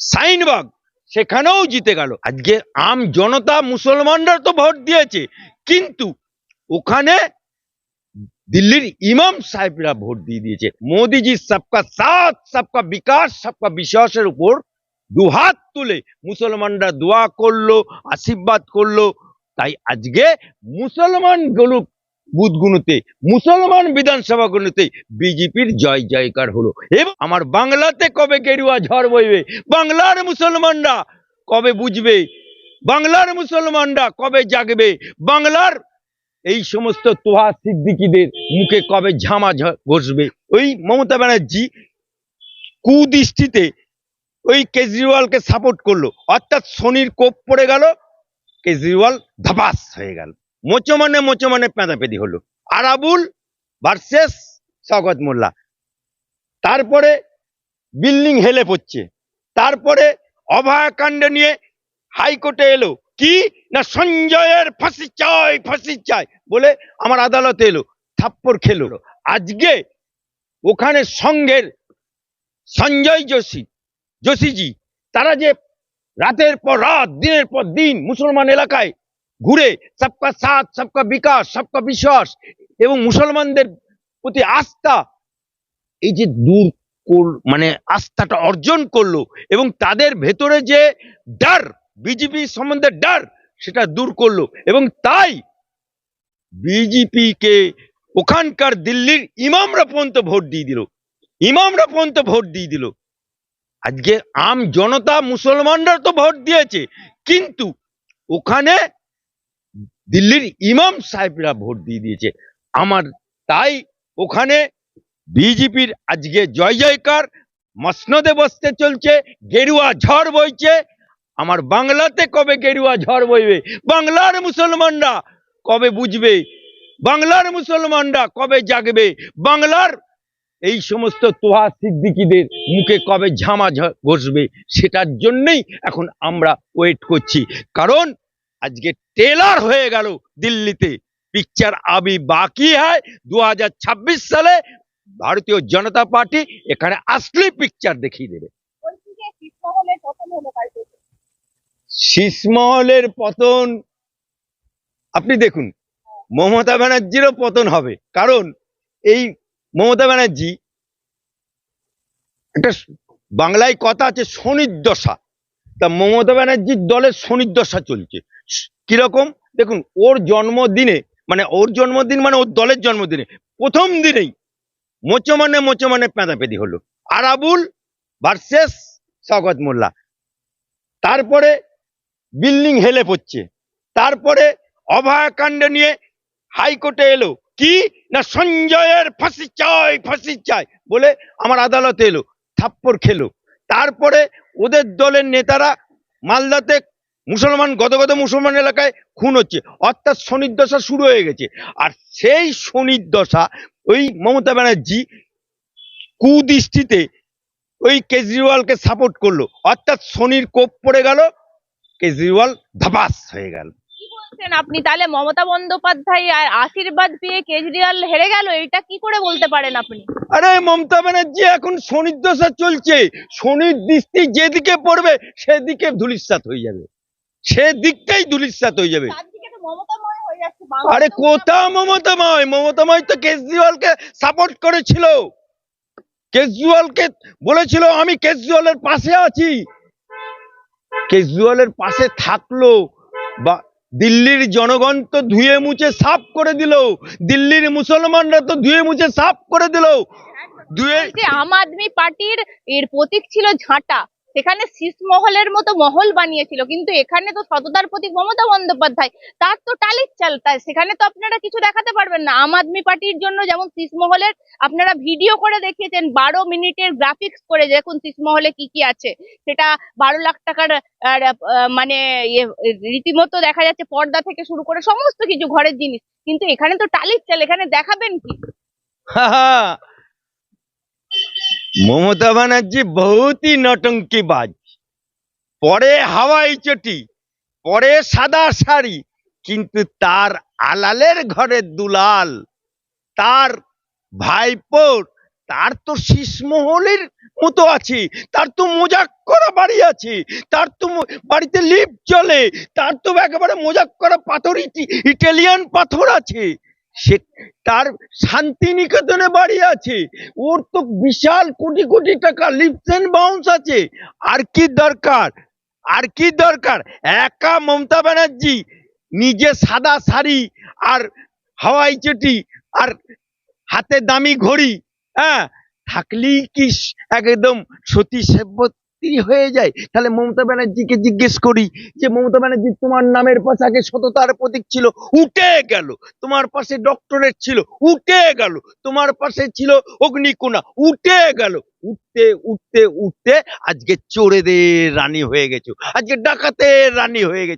সাইনবাগ, সেখানেও জিতে গেল। আজকে আম জনতা মুসলমানরা তো ভোট দিয়েছে, কিন্তু ওখানে দিল্লির ইমাম সাহেবরা ভোট দিয়ে দিয়েছে। মোদিজি সবকা সাথ, সবকা বিকাশ, সবকা বিশ্বাসের উপর দুহাত তুলে মুসলমানরা দোয়া করল, আশীর্বাদ করল। তাই আজকে মুসলমানগুলো বুথগুলোতে মুসলমান বিধানসভাগুলোতে বিজেপির জয় জয়কার হলো। এবং আমার বাংলাতে কবে গেরুয়া ঝড় বইবে? বাংলার মুসলমানরা কবে বুঝবে? বাংলার মুসলমানরা কবে জাগবে? বাংলার এই সমস্ত তোহা সিদ্দিকিদের মুখে কবে ঝামা ঘষবে ওই মমতা ব্যানার্জি কুদৃষ্টিতে ওই কেজরিওয়ালকে সাপোর্ট করল। অর্থাৎ শনির কোপ পড়ে গেল, কেজরিওয়াল ধাপাস হয়ে গেল। মোচো মানে মোচো মানে পেঁদাপেদি হলো। আরাবুল ভার্সেস স্বাগত মোল্লা। তারপরে বিল্ডিং হেলে পড়ছে। তারপরে অভয়াকাণ্ড নিয়ে হাইকোর্টে এলো। কি? না সঞ্জয়ের ফাঁসি চাই ফাঁসি চাই বলে আমার আদালতে এলো। থাপ্পড় খেলো। আজকে ওখানে সঙ্গের সঞ্জয় যোশী, যোশীজি, তারা যে রাতের পর রাত, দিনের পর দিন মুসলমান এলাকায় ঘুরে সবকা সাথ, সবকা বিকাশ, সবকা বিশ্বাস এবং মুসলমানদের প্রতি আস্থা, এই যে দূর মানে আস্থাটা অর্জন করল এবং তাদের ভেতরে যে ডার বিজেপি সম্বন্ধে ডার, সেটা দূর করল এবং তাই বিজেপিকে ওখানকার দিল্লির ইমামরা পর্যন্ত ভোট দিয়ে দিল। ইমামরা পর্যন্ত ভোট দিয়ে দিল। আজকে আম জনতা মুসলমানরা তো ভোট দিয়েছে, কিন্তু ওখানে দিল্লির ইমাম সাহেবরা ভোট দিয়ে দিয়েছে। আমার তাই ওখানে বিজেপির আজকে জয় জয়কার, মসনদে বসতে চলছে, গেরুয়া ঝড় বইছে। আমার বাংলাতে কবে গেরুয়া ঝড় বইবে? বাংলার মুসলমানরা কবে বুঝবে? বাংলার মুসলমানরা কবে জাগবে? বাংলার এই সমস্ত তোহা সিদ্দিকিদের মুখে কবে ঝামা ঘষবে সেটার জন্যই এখন আমরা ওয়েট করছি। কারণ আজকে টেলার হয়ে গেল দিল্লিতে। পিকচার আবি বাকি হয়। দু হাজার ছাব্বিশ সালে ভারতীয় জনতা পার্টি এখানে আসলে পিকচার দেখিয়ে দেবে। শীষমহলের পতন আপনি দেখুন মমতা ব্যানার্জিরও পতন হবে। কারণ এই মমতা ব্যানার্জি একটা বাংলায় কথা আছে শনির দশা। তা মমতা ব্যানার্জির দলের শনির দশা চলছে। কীরকম? দেখুন, ওর জন্মদিনে মানে ওর জন্মদিন মানে ওর দলের জন্মদিনে, প্রথম দিনেই মোচো মানে মোচো মানে পেঁদাপেদি হলো। আরাবুল ভার্সেস স্বাগত মোল্লা। তারপরে বিল্ডিং হেলে পড়ছে। তারপরে অভয়াকাণ্ড নিয়ে হাইকোর্টে এলো। কি? না সঞ্জয়ের ফাঁসি চাই ফাঁসি চাই বলে আমার আদালতে এলো, থাপ্পড় খেলো। তারপরে ওদের দলের নেতারা মালদাতে মুসলমান গদগদ মুসলমান এলাকায় খুন হচ্ছে অর্থাৎ শনির দশা শুরু হয়ে গেছে। আর সেই শনির দশা ওই মমতা ব্যানার্জি কুদৃষ্টিতে ওই কেজরিওয়ালকে সাপোর্ট করল। অর্থাৎ শনির কোপ পড়ে গেল কেজরিওয়াল ধাপাস হয়ে গেল। বলছেন আপনি? তাহলে মমতা বন্দ্যোপাধ্যায় আর আশীর্বাদ পেয়ে কেজরিওয়াল হেরে গেল এটা কি করে বলতে পারেন আপনি? আরে মমতা ব্যানার্জি এখন শনির দশা চলছে। শনির দৃষ্টি যেদিকে পড়বে সেদিকে ধুলিস্বাত হয়ে যাবে। সেদিকটাই ধুলিস্বাত হয়ে যাবে। চারদিকে তো মমতাময় হয়ে যাচ্ছে আরে কোথাও মমতাময়? মমতাময় তো কেজরিওয়ালকে সাপোর্ট করেছিল। কেজরিওয়ালকে বলেছিল আমি কেজরিওয়ালের পাশে আছি। কেজরিওয়ালের পাশে থাকল বা দিল্লির জনগণ তো ধুয়ে মুছে সাফ করে দিল। দিল্লির মুসলমানরা তো ধুয়ে মুছে সাফ করে দিল। আম আদমি পার্টির এর প্রতীক ছিল ঝাঁটা। সেখানে শীষমহলের মতো মহল বানিয়েছিল কিন্তু এখানে তো সততার প্রতীক মমতা বন্দ্যোপাধ্যায় তার তো টালির চাল তাই সেখানে তো আপনারা কিছু দেখাতে পারবেন না। আম আদমি পার্টির জন্য যেমন শীষমহলের আপনারা ভিডিও করে দেখিয়েছেন বারো মিনিটের গ্রাফিক্স করে দেখুন শীষমহলে কি কি আছে। সেটা বারো লাখ টাকার মানে ইয়ে, রীতিমতো দেখা যাচ্ছে পর্দা থেকে শুরু করে সমস্ত কিছু ঘরের জিনিস। কিন্তু এখানে তো টালির চাল এখানে দেখাবেন কি। মমতা ব্যানার্জি বহুতই নটঙ্কিবাজ পরে হাওয়াই চটি, পরে সাদা শাড়ি, কিন্তু তার আলালের ঘরের দুলাল। তার ভাইপোর তার তো শীষমহলের মতো আছে, তার তো মোজাক করা বাড়ি আছে, তার তো বাড়িতে লিফট চলে তার তো একেবারে মোজাক করা পাথর, ইটি- ইটালিয়ান পাথর আছে। সে তার শান্তিনিকেতনে বাড়ি আছে। ওর তো বিশাল কোটি কোটি টাকা লিফট এন্ড বাউন্স আছে। আর কি দরকার? আর কি দরকার? একা মমতা ব্যানার্জি নিজে সাদা শাড়ি আর হাওয়াই চটি আর হাতে দামি ঘড়ি হ্যাঁ? থাকলেই কি একদম সতী সেবতী হয়ে যায়। তাহলে মমতা ব্যানার্জিকে জিজ্ঞেস করি যে, মমতা ব্যানার্জি, তোমার নামের পাশে আগে সততার প্রতীক ছিল, উঠে গেল। তোমার পাশে ডক্টরেট ছিল, উঠে গেল। তোমার পাশে ছিল অগ্নিকোণা, উঠে গেল। উঠতে উঠতে উঠতে আজকে চোরেদের রানী হয়ে গেছো। আজকে ডাকাতের রানী হয়ে গেছো।